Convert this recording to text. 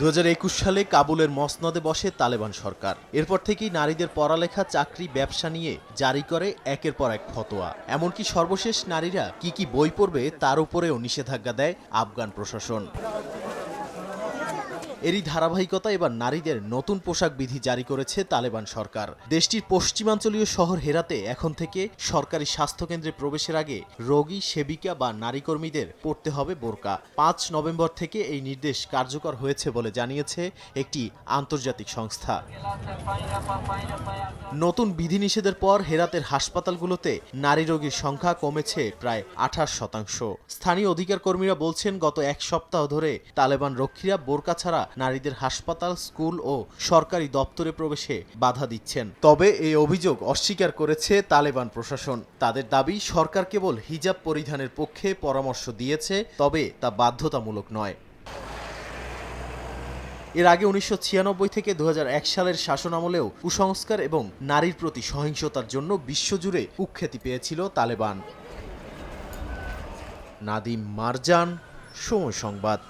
দু হাজার একুশ সালে কাবুলের মসনদে বসে তালেবান সরকার। এরপর থেকেই নারীদের পড়ালেখা, চাকরি, ব্যবসা নিয়ে জারি করে একের পর এক ফতোয়া। এমনকি সর্বশেষ নারীরা কি কি বই পড়বে তার উপরেও নিষেধাজ্ঞা দেয় আফগান প্রশাসন। এরই ধারাবাহিকতা এবার নারীদের নতুন পোশাক বিধি জারি করেছে তালেবান সরকার। দেশটির পশ্চিমাঞ্চলীয় শহর হেরাতে এখন থেকে সরকারি স্বাস্থ্যকেন্দ্রে প্রবেশের আগে রোগী, সেবিকা বা নারী কর্মীদের পড়তে হবে বোরকা। পাঁচ নভেম্বর থেকে এই নির্দেশ কার্যকর হয়েছে বলে জানিয়েছে একটি আন্তর্জাতিক সংস্থা। নতুন বিধিনিষেধের পর হেরাতের হাসপাতালগুলোতে নারী রোগীর সংখ্যা কমেছে প্রায় আঠাশ শতাংশ। স্থানীয় অধিকার কর্মীরা বলছেন, গত এক সপ্তাহ ধরে তালেবান রক্ষীরা বোরকা ছাড়া নারীদের হাসপাতাল, স্কুল ও সরকারি দপ্তরে প্রবেশে বাধা দিচ্ছেন। তবে এই অভিযোগ অস্বীকার করেছে তালেবান প্রশাসন। তাদের দাবি, সরকার কেবল হিজাব পরিধানের পক্ষে পরামর্শ দিয়েছে, তবে তা বাধ্যতামূলক নয়। এর আগে উনিশশো ছিয়ানব্বই থেকে দু হাজার এক সালের শাসনামলেও কুসংস্কার এবং নারীর প্রতি সহিংসতার জন্য বিশ্বজুড়ে কুখ্যাতি পেয়েছিল তালেবান। নাদিম মারজান, সময় সংবাদ।